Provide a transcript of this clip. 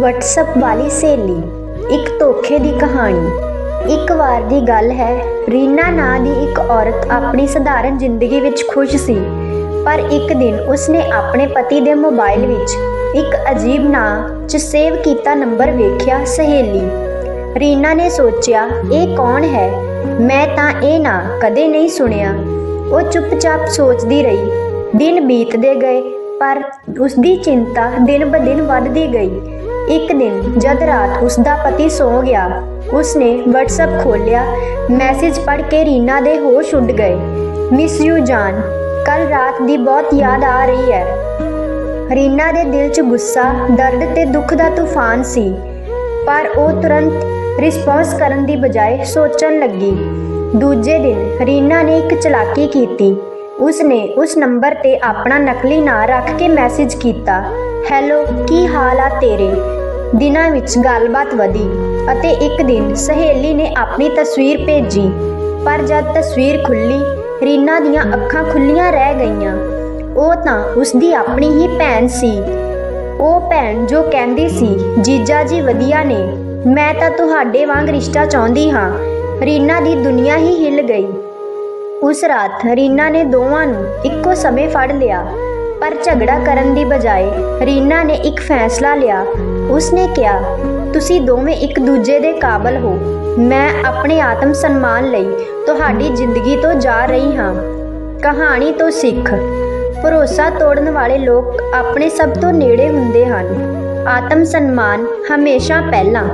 WhatsApp ਵਾਲੀ ਸਹੇਲੀ, ਇੱਕ ਧੋਖੇ ਦੀ ਕਹਾਣੀ। ਇੱਕ ਵਾਰ ਦੀ ਗੱਲ ਹੈ, ਰੀਨਾ ਨਾਂ ਦੀ ਇੱਕ ਔਰਤ ਆਪਣੀ ਸਧਾਰਨ ਜ਼ਿੰਦਗੀ ਵਿੱਚ ਖੁਸ਼ ਸੀ, ਪਰ ਇੱਕ ਦਿਨ ਉਸਨੇ ਆਪਣੇ ਪਤੀ ਦੇ ਮੋਬਾਈਲ ਵਿੱਚ ਇੱਕ ਅਜੀਬ ਨਾਂ 'ਚ ਸੇਵ ਕੀਤਾ ਨੰਬਰ ਵੇਖਿਆ ਸਹੇਲੀ। ਰੀਨਾ ਨੇ ਸੋਚਿਆ, ਇਹ ਕੌਣ ਹੈ? ਮੈਂ ਤਾਂ ਇਹ ਨਾਂ ਕਦੇ ਨਹੀਂ ਸੁਣਿਆ। ਉਹ ਚੁੱਪਚਾਪ ਸੋਚਦੀ ਰਹੀ। ਦਿਨ ਬੀਤਦੇ ਗਏ ਪਰ ਉਸਦੀ ਚਿੰਤਾ ਦਿਨ ਬ ਦਿਨ ਵੱਧਦੀ ਗਈ। ਇੱਕ ਦਿਨ ਜਦ ਰਾਤ ਉਸਦਾ ਪਤੀ ਸੌ ਗਿਆ, ਉਸਨੇ WhatsApp ਖੋਲ੍ਹਿਆ। ਮੈਸੇਜ ਪੜ੍ਹ ਕੇ ਰੀਨਾ ਦੇ ਹੋਸ਼ ਉੱਡ ਗਏ। ਮਿਸ ਯੂ ਜਾਨ। ਕੱਲ ਰਾਤ ਦੀ ਬਹੁਤ ਯਾਦ ਆ ਰਹੀ ਹੈ। ਰੀਨਾ ਦੇ ਦਿਲ 'ਚ ਗੁੱਸਾ, ਦਰਦ ਤੇ ਦੁੱਖ ਦਾ ਤੂਫਾਨ ਸੀ। ਪਰ ਉਹ ਤੁਰੰਤ ਰਿਸਪੌਂਸ ਕਰਨ ਦੀ ਬਜਾਏ ਸੋਚਣ ਲੱਗੀ। ਦੂਜੇ ਦਿਨ ਰੀਨਾ ਨੇ ਇੱਕ ਚਲਾਕੀ ਕੀਤੀ। ਉਸਨੇ ਉਸ ਨੰਬਰ ਤੇ ਆਪਣਾ ਨਕਲੀ ਨਾਂ ਰੱਖ ਕੇ ਮੈਸੇਜ ਕੀਤਾ ਹੈਲੋ ਕੀ ਹਾਲ ਆ ਤੇਰੇ? ਦਿਨਾਂ ਵਿੱਚ ਗੱਲਬਾਤ ਵਧੀ ਅਤੇ ਇੱਕ ਦਿਨ ਸਹੇਲੀ ਨੇ ਆਪਣੀ ਤਸਵੀਰ ਭੇਜੀ, ਪਰ ਜਦ ਤਸਵੀਰ ਖੁੱਲੀ, ਰੀਨਾ ਦੀਆਂ ਅੱਖਾਂ ਖੁੱਲੀਆਂ ਰਹਿ ਗਈਆਂ। ਉਹ ਤਾਂ ਉਸਦੀ ਆਪਣੀ ਹੀ ਭੈਣ ਸੀ। ਉਹ ਭੈਣ ਜੋ ਕਹਿੰਦੀ ਸੀ, ਜੀਜਾ ਜੀ ਵਧੀਆ ਨੇ, ਮੈਂ ਤਾਂ ਤੁਹਾਡੇ ਵਾਂਗ ਰਿਸ਼ਤਾ ਚਾਹੁੰਦੀ ਹਾਂ। ਰੀਨਾ ਦੀ ਦੁਨੀਆ ਹੀ ਹਿੱਲ ਗਈ। ਉਸ ਰਾਤ ਰੀਨਾ ਨੇ ਦੋਵਾਂ ਨੂੰ ਇੱਕੋ ਸਮੇਂ ਫੜ ਲਿਆ। ਪਰ ਝਗੜਾ ਕਰਨ ਦੀ ਬਜਾਏ ਰੀਨਾ ਨੇ ਇੱਕ ਫੈਸਲਾ ਲਿਆ। ਉਸਨੇ ਕਿਹਾ, ਤੁਸੀਂ ਦੋਵੇਂ ਇੱਕ ਦੂਜੇ ਦੇ ਕਾਬਲ ਹੋ। ਮੈਂ ਆਪਣੇ ਆਤਮ ਸਨਮਾਨ ਲਈ ਤੁਹਾਡੀ ਜ਼ਿੰਦਗੀ ਤੋਂ ਜਾ ਰਹੀ ਹਾਂ। ਕਹਾਣੀ ਤੋਂ ਸਿੱਖ। ਭਰੋਸਾ ਤੋੜਨ ਵਾਲੇ ਲੋਕ ਆਪਣੇ ਸਭ ਤੋਂ ਨੇੜੇ ਹੁੰਦੇ ਹਨ। ਆਤਮ ਸਨਮਾਨ ਹਮੇਸ਼ਾ ਪਹਿਲਾਂ।